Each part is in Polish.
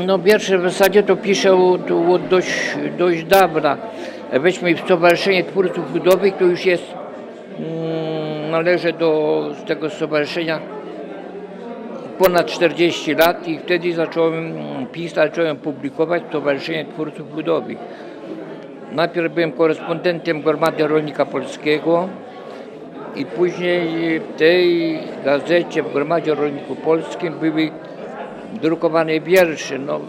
No pierwsze w zasadzie to piszę od, od dość, dość dawna. Weźmy Stowarzyszenie Twórców Ludowych, to już jest, mm, należę do tego stowarzyszenia ponad 40 lat i wtedy zacząłem mm, pisać, zacząłem publikować Stowarzyszenie Twórców Ludowych. Najpierw byłem korespondentem Gromady Rolnika Polskiego i później w tej gazecie w Gromadzie Rolników Polskim były drukowane wiersze. No,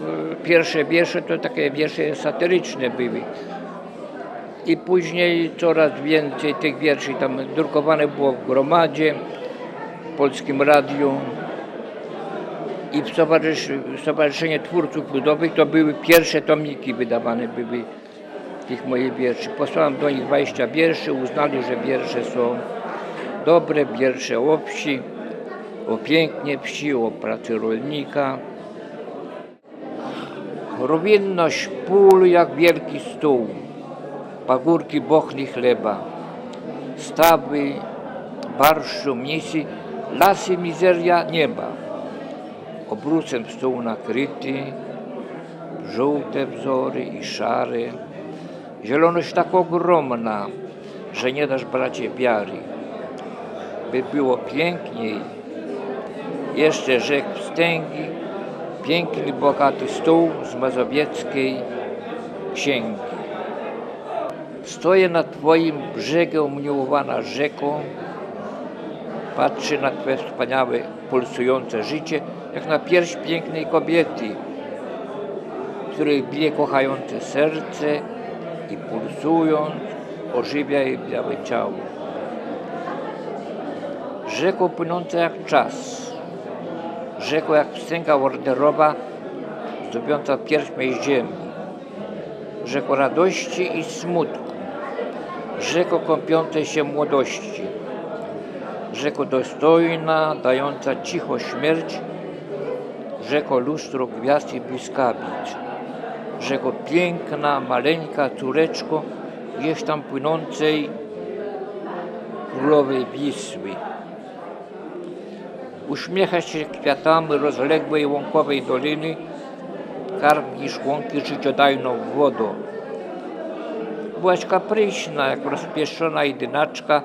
pierwsze wiersze to takie wiersze satyryczne były. I później coraz więcej tych wierszy tam drukowane było w Gromadzie, w Polskim Radiu i w Stowarzysz- w Stowarzyszenie Twórców Ludowych to były pierwsze tomiki wydawane były tych moich wierszy. Posłałem do nich 20 wierszy, uznali, że wiersze są dobre, wiersze o wsi, o pięknie wsi, o pracy rolnika. Rówinność pól jak wielki stół, pagórki bochni chleba, stawy, barszczu, misy, lasy mizeria nieba. Obrócem stół nakryty, żółte wzory i szare, zieloność tak ogromna, że nie dasz bracie wiary. By było piękniej, jeszcze rzek wstęgi, piękny, bogaty stół z mazowieckiej księgi. Stoję nad Twoim brzegiem, umiłowana rzeką, patrzy na Twoje wspaniałe, pulsujące życie, jak na pierś pięknej kobiety, której bije kochające serce i pulsując ożywia jej białe ciało. Rzeką płynąca jak czas, rzeką jak wstęga orderowa, zdobiąca pierś mej ziemi, rzeką radości i smutku, rzeką kąpiącej się młodości, rzeką dostojna, dająca cicho śmierć, rzeką lustro gwiazd i błyskawic, rzeką piękna, maleńka córeczko, gdzieś tam płynącej królowej Wisły. Uśmiecha się kwiatami rozległej łąkowej doliny, karmisz łąki życiodajną wodą. Byłaś kapryśna, jak rozpieszczona jedynaczka,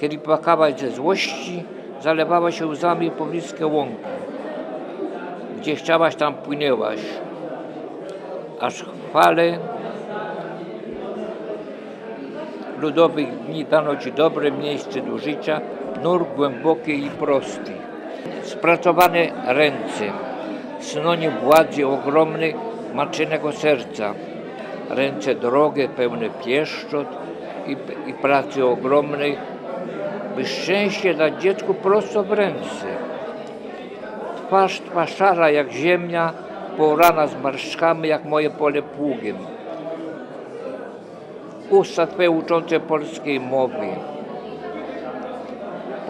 kiedy płakałaś ze złości, zalewałaś się łzami pobliskie łąki. Gdzie chciałaś, tam płynęłaś, aż chwale ludowych dni dano Ci dobre miejsce do życia, nur głęboki i prosty. Spracowane ręce, synonim władzy ogromnej, matczynego serca. Ręce drogie, pełne pieszczot i, i pracy ogromnej, by szczęście dać dziecku prosto w ręce. Twarz twa szara jak ziemia, porana zmarszczkami jak moje pole pługiem. Usta Twe uczące polskiej mowy.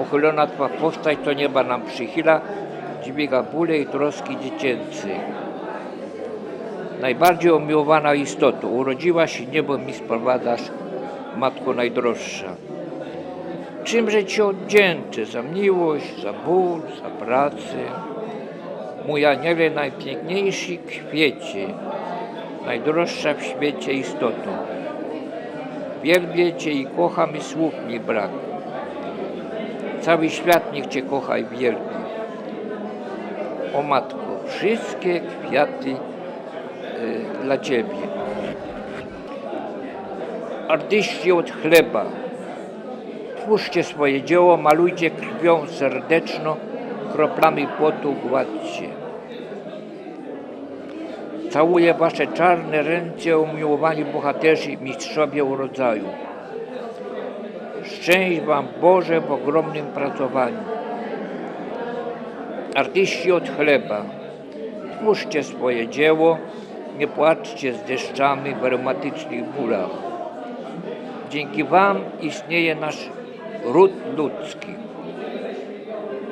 Pochylona Twa postać to nieba nam przychyla, dźwiga bóle i troski dziecięcy. Najbardziej umiłowana istoto, urodziłaś i niebo mi sprowadzasz, Matko najdroższa. Czymże Ci oddzięczę za miłość, za ból, za pracę. Mój aniele najpiękniejszy kwiecie, najdroższa w świecie istoto. Wielbię Cię i kocham i słów mi brak. Cały świat niech Cię kocha i wielbi. O Matko, wszystkie kwiaty y, dla Ciebie. Artyści od chleba, twórzcie swoje dzieło, malujcie krwią serdeczną, kroplami potu gładźcie. Całuję wasze czarne ręce, umiłowani bohaterzy, mistrzowie urodzaju. Szczęść wam Boże w ogromnym pracowaniu. Artyści od chleba, twórzcie swoje dzieło, nie płaczcie z deszczami w aromatycznych bólach. Dzięki wam istnieje nasz ród ludzki.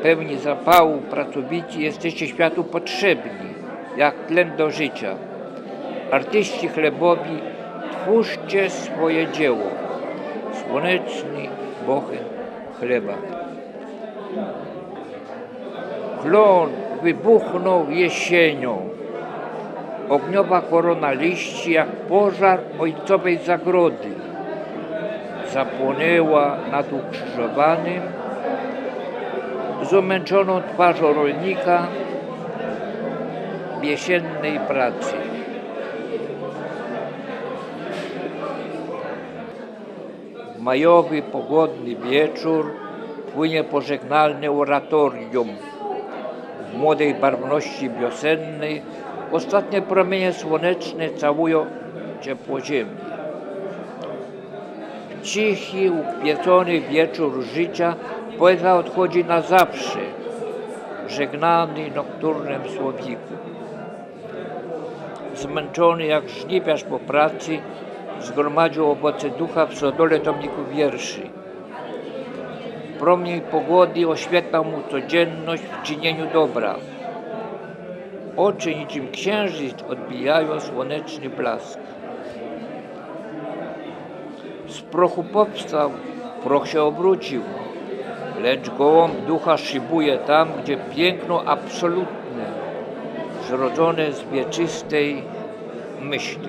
Pełni zapału, pracowici, jesteście światu potrzebni, jak tlen do życia. Artyści chlebowi, twórzcie swoje dzieło. Słoneczny bochen chleba. Klon wybuchnął jesienią, Ogniowa korona liści jak pożar ojcowej zagrody zapłonęła nad ukrzyżowanym, z umęczoną twarzą rolnika w jesiennej pracy. W majowy, pogodny wieczór płynie pożegnalne oratorium w młodej barwności wiosennej ostatnie promienie słoneczne całują ciepło ziemi. W cichy, ukwiecony wieczór życia poeta odchodzi na zawsze, żegnany nokturnem słowiku. Zmęczony jak żniwiarz po pracy, zgromadził owoce ducha w stodole tomników wierszy. Promień pogody oświetla mu codzienność w czynieniu dobra. Oczy niczym księżyc odbijają słoneczny blask. Z prochu powstał, proch się obrócił, lecz gołąb ducha szybuje tam, gdzie piękno absolutne, zrodzone z wieczystej myśli.